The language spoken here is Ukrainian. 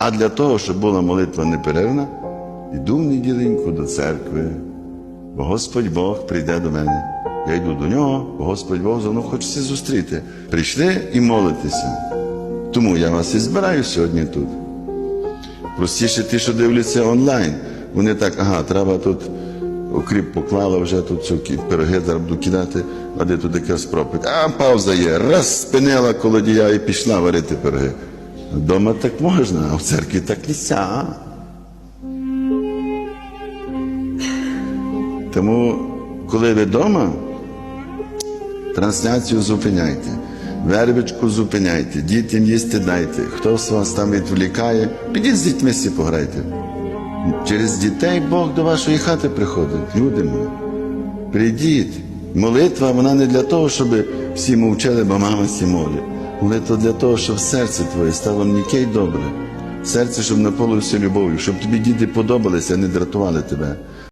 А для того, щоб була молитва неперервна, йду в неділеньку до церкви, бо Господь Бог прийде до мене. Я йду до нього, бо Господь Бог мною хочеться зустріти. Прийшли і молитеся. Тому я вас і збираю сьогодні тут. Простіше ті, що дивляться онлайн. Вони так, ага, треба тут окріп поклала вже тут цю пироги зараз буду кидати, а де тут якраз пропит. А пауза є. Раз спинила колодія і пішла варити пироги. Дома так можна, а в церкві так нельзя. Тому, коли ви вдома, трансляцію зупиняйте, вербичку зупиняйте, дітям їсти дайте. Хто з вас там відволікає, підіть з дітьми всі пограйте. Через дітей Бог до вашої хати приходить, люди мої. Прийдіть. Молитва, вона не для того, щоб всі мовчали, бо мама всі молить. Молитва для того, щоб серце твоє стало м'яке й добре. Серце, щоб наповнилося любов'ю, щоб тобі діти подобалися, а не дратували тебе.